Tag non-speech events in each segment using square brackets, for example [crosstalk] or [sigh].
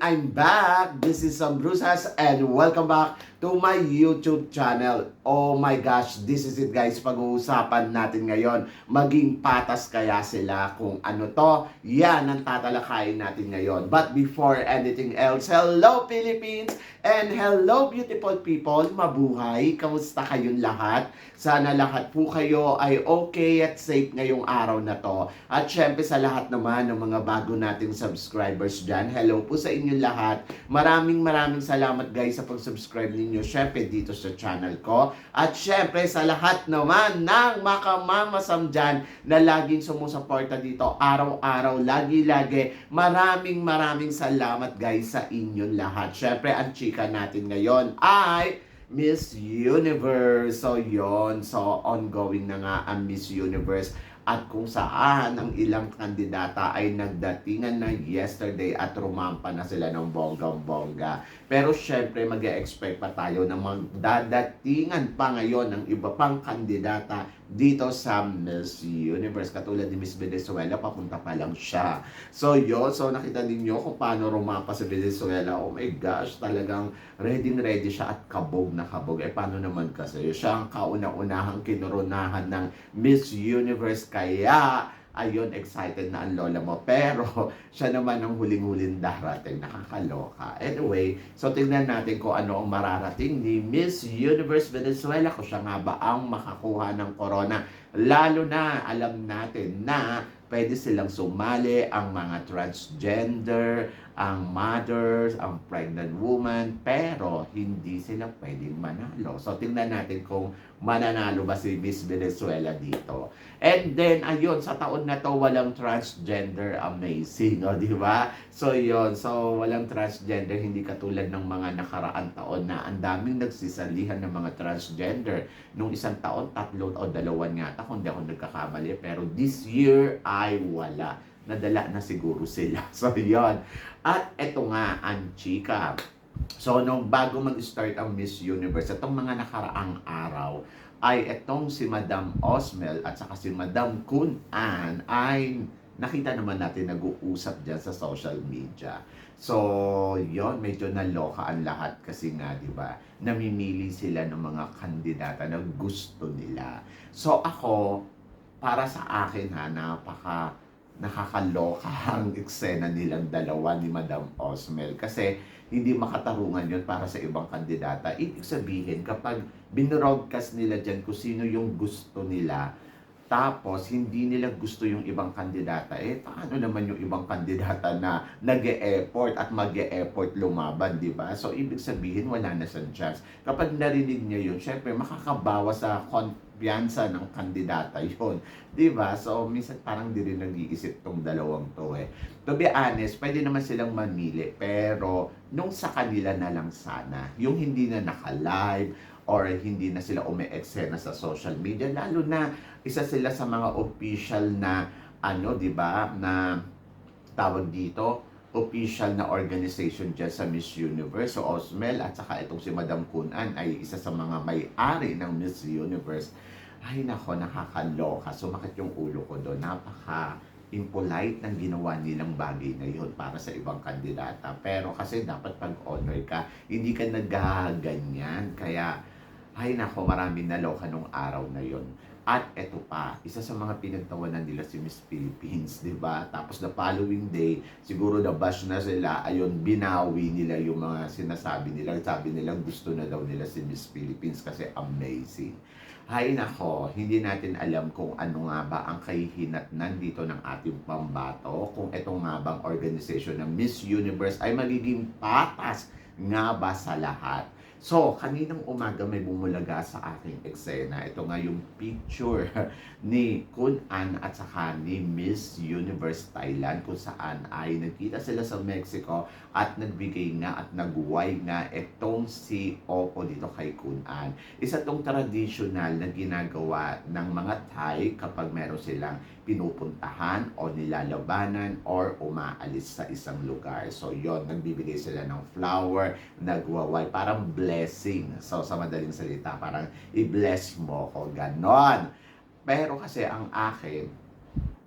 I'm back! This is Sam Brusas and welcome back to my YouTube channel. Oh my gosh, this is it guys. Pag-uusapan natin ngayon, maging patas kaya sila kung ano to. Yan ang tatalakayin natin ngayon. But before anything else, hello Philippines and hello beautiful people. Mabuhay! Kamusta kayong lahat? Sana lahat po kayo ay okay at safe ngayong araw na to. At syempre sa lahat naman ng mga bago nating subscribers dyan, hello po sa inyong lahat. Maraming maraming salamat guys sa pag-subscribe ninyo syempre dito sa channel ko. At syempre sa lahat naman ng makamamasam dyan na laging sumusuporta dito araw-araw, lagi-lagi. Maraming maraming salamat guys sa inyong lahat. Syempre ang chika natin ngayon ay Miss Universe. So, yon So, ongoing na nga ang Miss Universe at kung saan ang ilang kandidata ay nagdatingan na yesterday at rumampa na sila ng bonggang-bongga. Pero syempre mag expect pa tayo na magdadatingan pa ngayon ng iba pang kandidata dito sa Miss Universe. Katulad ni Miss Venezuela, papunta pa lang siya. So yun, so nakita ninyo kung paano rumampa sa Venezuela. Oh my gosh, talagang ready ready siya at kabog na kabog. Eh paano naman kasi siya ang kauna-unahang kinurunahan ng Miss Universe kaya ayun, excited na ang lola mo. Pero, [laughs] siya naman ang huling-huling darating. Nakakaloka. Anyway, so tingnan natin kung ano ang mararating ni Miss Universe Venezuela. Kung siya nga ba ang makakuha ng corona. Lalo na, alam natin na pwede silang sumali ang mga transgender, ang mothers, ang pregnant woman, pero hindi sila pwedeng manalo. So, tingnan natin kung mananalo ba si Miss Venezuela dito. And then, ayun, sa taon na to, walang transgender. Amazing, o, di ba? So, yun. So, walang transgender, hindi katulad ng mga nakaraan taon na ang daming nagsisalihan ng mga transgender. Nung isang taon, tatlo o dalawan nga, kung di ako nagkakamali. Pero this year, ay wala nadala na siguro sila. [laughs] So, yon At eto nga, ang chika. So, nung bago mag-start ang Miss Universe, itong mga nakaraang araw, ay itong si Madam Osmel at saka si Madam Kun An ay nakita naman natin nag-uusap dyan sa social media. So, yon medyo naloka ang lahat kasi nga, di ba, namimili sila ng mga kandidata na gusto nila. So, ako, para sa akin ha, napaka nakakaloka [laughs] ang eksena nilang dalawa ni Madam Osmel kasi hindi makatarungan yon para sa ibang kandidata. Ibig sabihin, kapag binroadcast nila dyan kung sino yung gusto nila, tapos hindi nila gusto yung ibang kandidata, eh paano naman yung ibang kandidata na nag effort at mag effort lumaban, di ba? So ibig sabihin wala na siyang chance. Kapag narinig niya yun, syempre makakabawas sa kumpiyansa ng kandidata yon di ba? So minsan parang di rin nag-iisip tong dalawang to eh. To be honest, pwede naman silang mamili, pero nung sa kanila na lang sana, yung hindi na naka-live, or hindi na sila umi-eksena sa social media lalo na isa sila sa mga official na ano 'di ba na tawag dito official na organization dyan sa Miss Universe. So, Osmel at saka itong si Madam Kunan ay isa sa mga may-ari ng Miss Universe. Ay nako, nakakaloka. Sumakit yung ulo ko doon. Napaka impolite ng ginawa nilang bagay na yun para sa ibang kandidata. Pero kasi dapat pag-honor ka, hindi ka nagaganyan. Kaya ay nako, maraming naloka nung araw na yon. At eto pa, isa sa mga pinagtawanan nila si Miss Philippines, di ba? Tapos the following day, siguro na bash na sila, ayun, binawi nila yung mga sinasabi nila. Sabi nila gusto na daw nila si Miss Philippines kasi amazing. Hay nako, hindi natin alam kung ano nga ba ang kahihinatnan dito ng ating pambato, kung ito nga bang organization ng Miss Universe ay magiging patas nga ba sa lahat. So, kaninang umaga may bumulaga sa aking eksena. Ito nga yung picture [laughs] ni Kun An at saka ni Miss Universe Thailand kung saan ay nagkita sila sa Mexico at nagbigay nga at nagway nga itong si Oppo dito kay Kun An. Isa tong traditional na ginagawa ng mga Thai kapag meron silang pinupuntahan o nilalabanan or umaalis sa isang lugar. So yon nagbibigay sila ng flower, nagwaway, parang blessing. So sa madaling salita, parang i-bless mo ko, ganon. Pero kasi ang akin,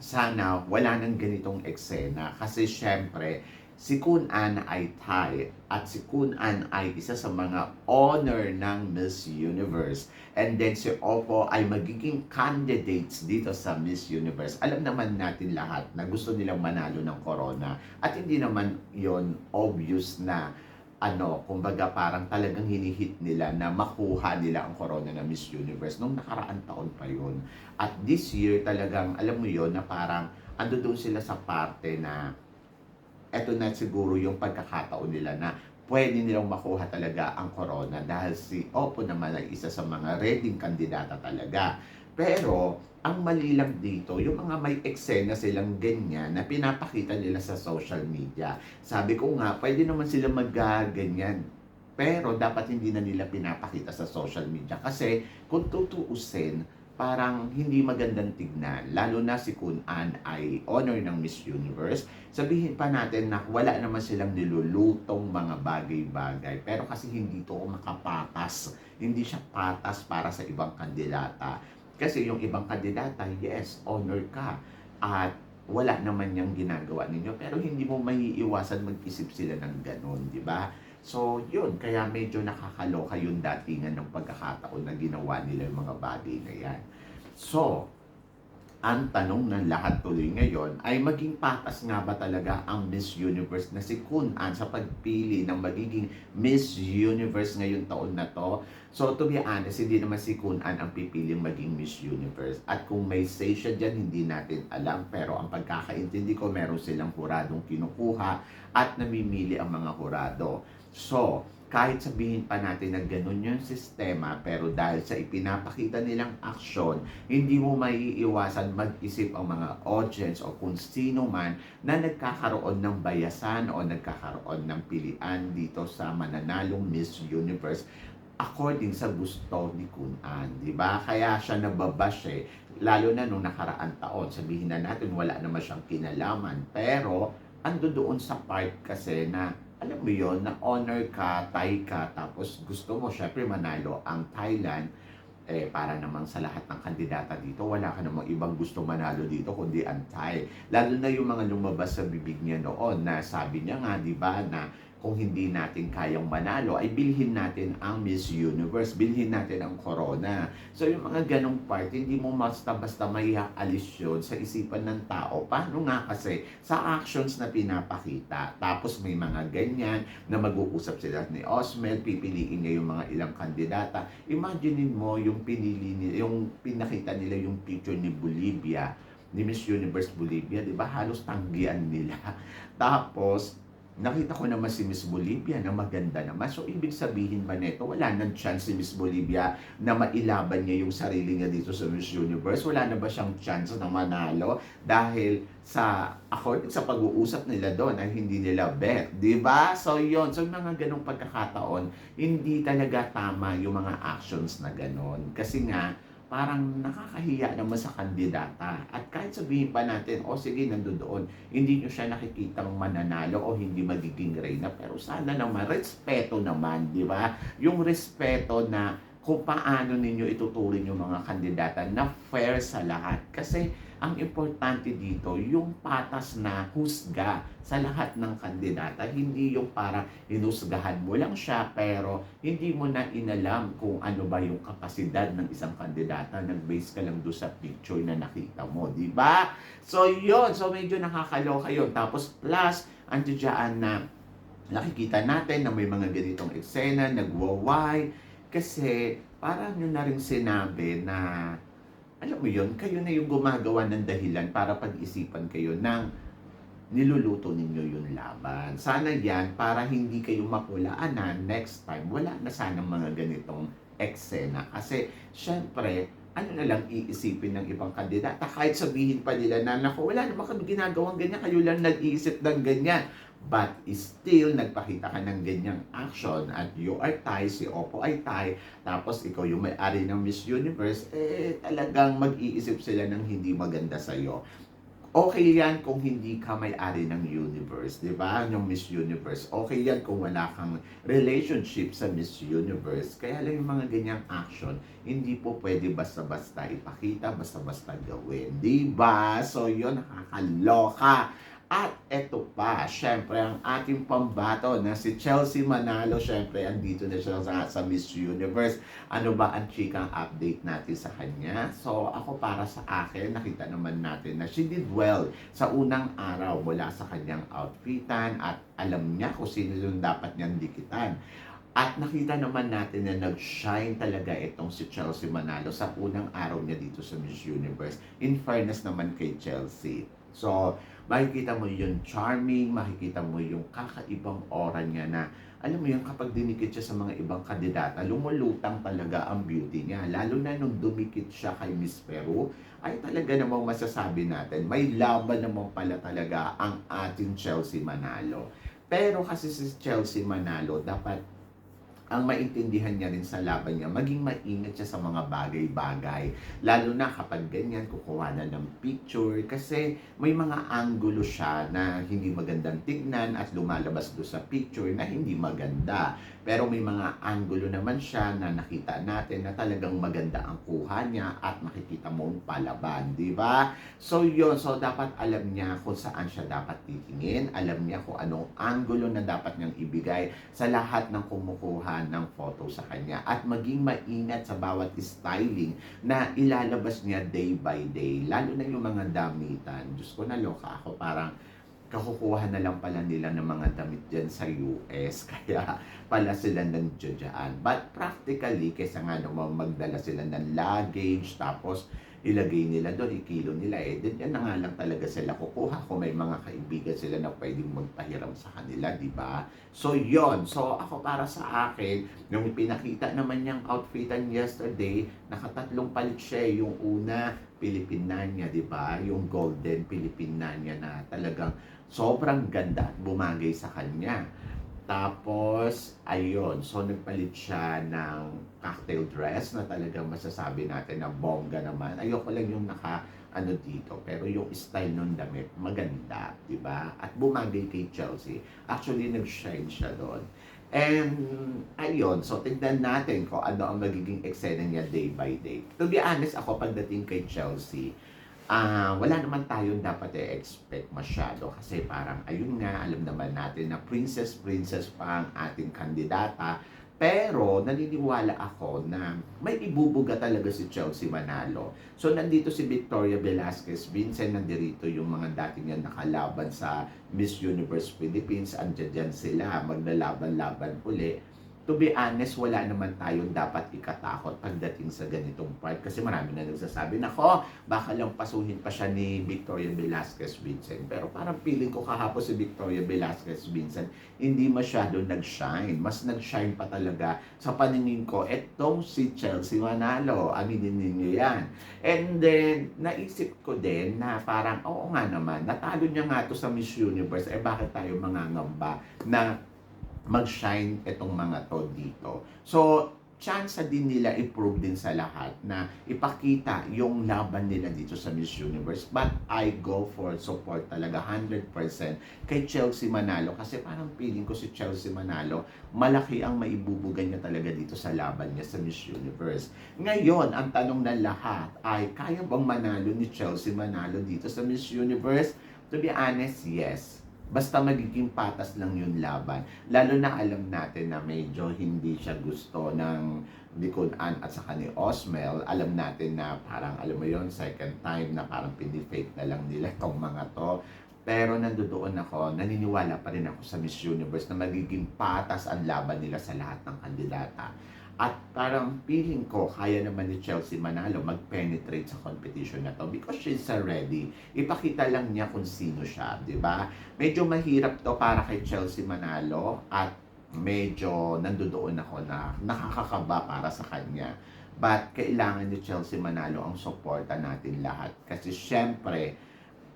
sana wala nang ganitong eksena kasi syempre si Kun An ay Thai at si Kun An ay isa sa mga honor ng Miss Universe and then si Oppo ay magiging candidates dito sa Miss Universe. Alam naman natin lahat na gusto nilang manalo ng corona at hindi naman yon obvious na ano, kumbaga parang talagang hinihit nila na makuha nila ang corona ng Miss Universe nung nakaraan taon pa yun. At this year talagang, alam mo yon na parang ando doon sila sa parte na eto na siguro yung pagkakataon nila na pwede nilang makuha talaga ang corona dahil si Oppo naman ay isa sa mga reading kandidata talaga. Pero, ang mali lang dito, yung mga may eksena silang ganyan na pinapakita nila sa social media. Sabi ko nga, pwede naman sila mag-ganyan. Pero dapat hindi na nila pinapakita sa social media. Kasi kung tutuusin, parang hindi magandang tignan. Lalo na si Kun An ay honor ng Miss Universe. Sabihin pa natin na wala naman silang nilulutong mga bagay-bagay. Pero kasi hindi to makapatas. Hindi siya patas para sa ibang kandidata. Kasi yung ibang kandidata, yes, honor ka. At wala naman niyang ginagawa ninyo. Pero hindi mo maiiwasan mag-isip sila ng ganun, di ba? So, yun. Kaya medyo nakakaloka yung datingan ng pagkakataon na ginawa nila yung mga bagay na yan. So, ang tanong ng lahat tuloy ngayon ay maging patas nga ba talaga ang Miss Universe na si Kun An sa pagpili ng magiging Miss Universe ngayon taon na to? So, to be honest, hindi naman si Kun An ang pipiling maging Miss Universe. At kung may say siya dyan, hindi natin alam. Pero ang pagkakaintindi ko, meron silang huradong kinukuha at namimili ang mga hurado. So, kahit sabihin pa natin na ganun yung sistema, pero dahil sa ipinapakita nilang aksyon, hindi mo maiiwasan mag-isip ang mga audience o kung sino man na nagkakaroon ng bayasan o nagkakaroon ng pilian dito sa mananalong Miss Universe according sa gusto ni Kun An, di ba? Kaya siya nababash eh, lalo na nung nakaraan taon. Sabihin na natin wala naman siyang kinalaman, pero ando doon sa part kasi na alam mo yon na honor ka, Thai ka, tapos gusto mo syempre manalo ang Thailand, eh para namang sa lahat ng kandidata dito, wala ka namang ibang gusto manalo dito kundi ang Thai. Lalo na yung mga lumabas sa bibig niya noon na sabi niya nga, di ba, na kung hindi natin kayang manalo, ay bilhin natin ang Miss Universe, bilhin natin ang Corona. So yung mga ganong part, hindi mo basta-basta may alis yun sa isipan ng tao. Paano nga kasi sa actions na pinapakita, tapos may mga ganyan na mag-uusap sila ni Osmel, pipiliin niya yung mga ilang kandidata. Imaginein mo yung pinili nila, yung pinakita nila yung picture ni Bolivia, ni Miss Universe Bolivia, di ba? Halos tanggian nila. [laughs] Tapos, nakita ko naman si Miss Bolivia na maganda naman. So, ibig sabihin ba nito, wala nang chance si Miss Bolivia na mailaban niya yung sarili niya dito sa Miss Universe? Wala na ba siyang chance na manalo? Dahil sa, according sa pag-uusap nila doon, ay hindi nila bet. di ba So, yon So, mga ganong pagkakataon, hindi talaga tama yung mga actions na ganon. Kasi nga, parang nakakahiya naman sa kandidata. At kahit sabihin pa natin, o oh, sige, nandoon, hindi nyo siya nakikitang mananalo o hindi magiging reyna. Pero sana naman, respeto naman, di ba? Yung respeto na kung paano ninyo ituturing yung mga kandidata na fair sa lahat. Kasi ang importante dito, yung patas na husga sa lahat ng kandidata. Hindi yung para hinusgahan mo lang siya, pero hindi mo na inalam kung ano ba yung kapasidad ng isang kandidata. Nag-base ka lang doon sa picture na nakita mo, di ba? So, yon So, medyo nakakaloka yun. Tapos, plus, andiyan na nakikita natin na may mga ganitong eksena, nagwaway, kasi parang nyo na rin sinabi na alam mo yon kayo na yung gumagawa ng dahilan para pag-isipan kayo ng niluluto ninyo yung laban. Sana yan, para hindi kayo makulaanan next time, wala na sana mga ganitong eksena. Kasi, syempre, ano na lang iisipin ng ibang kandidata. Kahit sabihin pa nila na, naku, wala naman kami ginagawang ganyan, kayo lang nag-iisip ng ganyan but still nagpakita ka ng ganyang action at you are Thai, si Oppo ay Thai, tapos ikaw yung may-ari ng Miss Universe, eh talagang mag-iisip sila ng hindi maganda sa iyo. Okay yan kung hindi ka may-ari ng universe, di ba? Yung Miss Universe. Okay yan kung wala kang relationship sa Miss Universe. Kaya lang yung mga ganyang action, hindi po pwede basta-basta ipakita, basta-basta gawin. Di ba? So yun, nakakaloka. At eto pa, syempre ang ating pambato na si Chelsea Manalo, syempre andito na siya sa, sa Miss Universe. Ano ba ang chikang update natin sa kanya? So ako para sa akin, nakita naman natin na she did well sa unang araw mula sa kanyang outfitan at alam niya kung sino yung dapat niyang dikitan. At nakita naman natin na nag-shine talaga itong si Chelsea Manalo sa unang araw niya dito sa Miss Universe. In fairness naman kay Chelsea. So, makikita mo yung charming, makikita mo yung kakaibang aura niya na alam mo yun, kapag dinikit siya sa mga ibang kandidata, lumulutang talaga ang beauty niya. Lalo na nung dumikit siya kay Miss Peru, ay talaga namang masasabi natin, may laban naman pala talaga ang ating Chelsea Manalo. Pero kasi si Chelsea Manalo, dapat ang maintindihan niya rin sa laban niya, maging maingat siya sa mga bagay-bagay. Lalo na kapag ganyan, kukuha na ng picture. Kasi may mga angulo siya na hindi magandang tignan at lumalabas do sa picture na hindi maganda. Pero may mga angulo naman siya na nakita natin na talagang maganda ang kuha niya at makikita mong palaban, di ba? So yun, so dapat alam niya kung saan siya dapat titingin, alam niya kung anong angulo na dapat niyang ibigay sa lahat ng kumukuha ng photo sa kanya at maging maingat sa bawat styling na ilalabas niya day by day, lalo na yung mga damitan. Diyos ko, naloka ako parang kakukuha na lang pala nila ng mga damit dyan sa US. [laughs] Kaya pala sila nandiyan dyan. But practically, kaysa nga naman magdala sila ng luggage, tapos ilagay nila doon, ikilo nila eh. Then yan na lang talaga sila kukuha kung may mga kaibigan sila na pwedeng magpahiram sa kanila, di ba? So yon So ako para sa akin, yung pinakita naman niyang outfitan yesterday, nakatatlong palit siya eh. Yung una, Pilipinanya, di ba? Yung golden Pilipinanya na talagang sobrang ganda bumagay sa kanya. Tapos, ayun, so nagpalit siya ng cocktail dress na talagang masasabi natin na bongga naman. Ayoko lang yung naka, ano dito, pero yung style ng damit, maganda, di ba? At bumagay kay Chelsea. Actually, nag-shine siya doon. And, ayun, so tignan natin kung ano ang magiging eksena niya day by day. To be honest, ako pagdating kay Chelsea, ah wala naman tayong dapat i-expect masyado kasi parang ayun nga alam naman natin na princess princess pa ang ating kandidata pero naniniwala ako na may ibubuga talaga si Chelsea Manalo. So nandito si Victoria Velasquez, Vincent nandito yung mga dati niya nakalaban sa Miss Universe Philippines, andyan dyan sila, maglalaban-laban uli to be honest, wala naman tayong dapat ikatakot pagdating sa ganitong part. Kasi marami na nagsasabi, nako, baka lang pasuhin pa siya ni Victoria Velasquez Vincent. Pero parang feeling ko kahapon si Victoria Velasquez Vincent, hindi masyado nag-shine. Mas nag-shine pa talaga sa paningin ko, etong si Chelsea Manalo. Aminin ninyo yan. And then, naisip ko din na parang, oo nga naman, natalo niya nga to sa Miss Universe, eh bakit tayo mangangamba na mag-shine itong mga to dito. So, chance din nila i-prove din sa lahat na ipakita yung laban nila dito sa Miss Universe. But I go for support talaga 100% kay Chelsea Manalo kasi parang feeling ko si Chelsea Manalo malaki ang maibubuga niya talaga dito sa laban niya sa Miss Universe. Ngayon, ang tanong ng lahat ay kaya bang manalo ni Chelsea Manalo dito sa Miss Universe? To be honest, yes Basta magiging patas lang yung laban. Lalo na alam natin na medyo hindi siya gusto ng Likod An at saka ni Osmel. Alam natin na parang, alam mo yon second time na parang pinifake na lang nila [laughs] itong mga to. Pero nandoon ako, naniniwala pa rin ako sa Miss Universe na magiging patas ang laban nila sa lahat ng kandidata. At parang feeling ko, kaya naman ni Chelsea Manalo mag-penetrate sa competition na to because she's ready. Ipakita lang niya kung sino siya, di ba? Medyo mahirap to para kay Chelsea Manalo at medyo nandoon ako na nakakakaba para sa kanya. But kailangan ni Chelsea Manalo ang suporta natin lahat. Kasi syempre,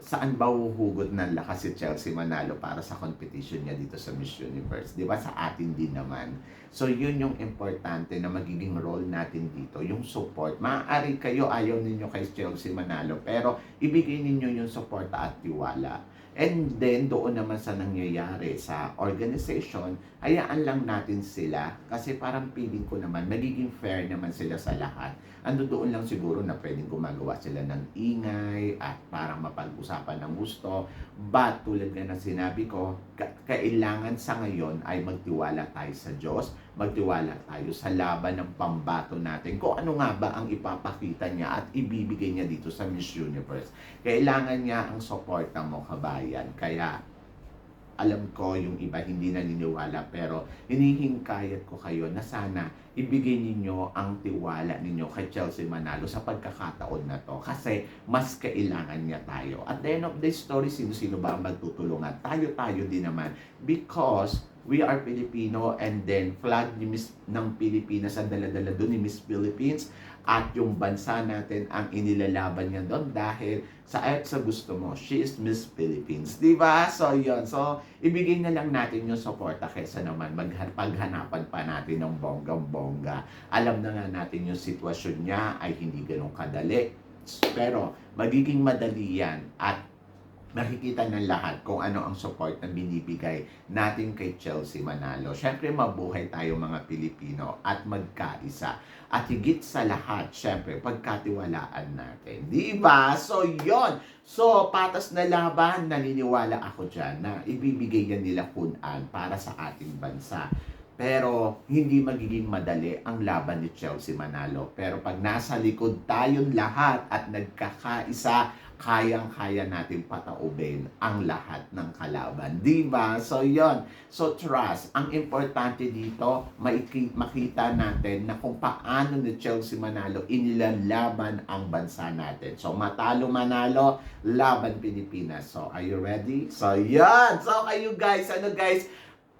saan ba huhugot ng lakas si Chelsea Manalo para sa competition niya dito sa Miss Universe? Di ba? Sa atin din naman. So, yun yung importante na magiging role natin dito, yung support. Maaari kayo, ayaw ninyo kay Chelsea Manalo, pero ibigay ninyo yung support at tiwala. And then, doon naman sa nangyayari sa organization, hayaan lang natin sila kasi parang feeling ko naman, magiging fair naman sila sa lahat. Ando doon lang siguro na pwedeng gumagawa sila ng ingay at parang mapag-usapan ng gusto. But tulad nga ng sinabi ko, ka- kailangan sa ngayon ay magtiwala tayo sa Diyos, magtiwala tayo sa laban ng pambato natin. Kung ano nga ba ang ipapakita niya at ibibigay niya dito sa Miss Universe. Kailangan niya ang suporta mo, kabayan. Kaya alam ko yung iba hindi naniniwala pero hinihingkayat ko kayo na sana ibigay ninyo ang tiwala ninyo kay Chelsea Manalo sa pagkakataon na to kasi mas kailangan niya tayo. At the end of the story, sino-sino ba ang magtutulungan? Tayo-tayo din naman because we are Filipino and then flag ni Miss ng Pilipinas ang dala-dala doon ni Miss Philippines at yung bansa natin ang inilalaban niya doon dahil sa at sa gusto mo, she is Miss Philippines. Ba? So, yun. So, ibigay na lang natin yung suporta kesa naman magha- paghanapan pa natin ng bonggang-bongga. Alam na nga natin yung sitwasyon niya ay hindi ganun kadali. Pero, magiging madali yan at makikita ng lahat kung ano ang support na binibigay natin kay Chelsea Manalo. Siyempre, mabuhay tayo mga Pilipino at magkaisa. At higit sa lahat, siyempre, pagkatiwalaan natin. Di ba? So, yon So, patas na laban, naniniwala ako dyan na ibibigay yan nila kunan para sa ating bansa. Pero hindi magiging madali ang laban ni Chelsea Manalo. Pero pag nasa likod tayong lahat at nagkakaisa, kayang-kaya natin pataubin ang lahat ng kalaban. Di ba? So, yon So, trust. Ang importante dito, makita natin na kung paano ni Chelsea Manalo inilalaban ang bansa natin. So, matalo manalo, laban Pilipinas. So, are you ready? So, yan. So, kayo guys, ano guys,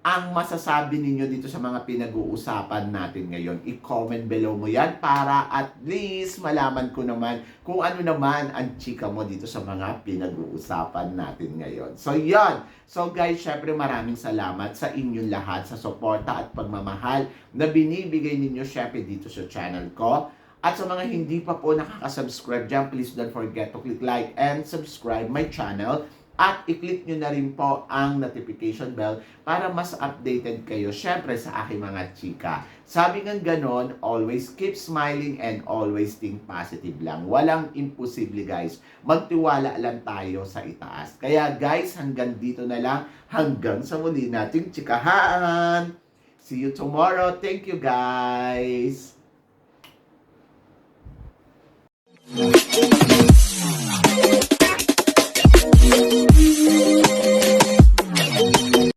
ang masasabi ninyo dito sa mga pinag-uusapan natin ngayon, i-comment below mo yan para at least malaman ko naman kung ano naman ang chika mo dito sa mga pinag-uusapan natin ngayon. So, yan. So, guys, syempre maraming salamat sa inyong lahat sa suporta at pagmamahal na binibigay ninyo syempre dito sa channel ko. At sa mga hindi pa po nakaka-subscribe dyan, please don't forget to click like and subscribe my channel. At i-click nyo na rin po ang notification bell para mas updated kayo, syempre sa aking mga chika. Sabi nga ganon, always keep smiling and always think positive lang. Walang imposible guys. Magtiwala lang tayo sa itaas. Kaya guys, hanggang dito na lang. Hanggang sa muli nating chikahan. See you tomorrow. Thank you guys.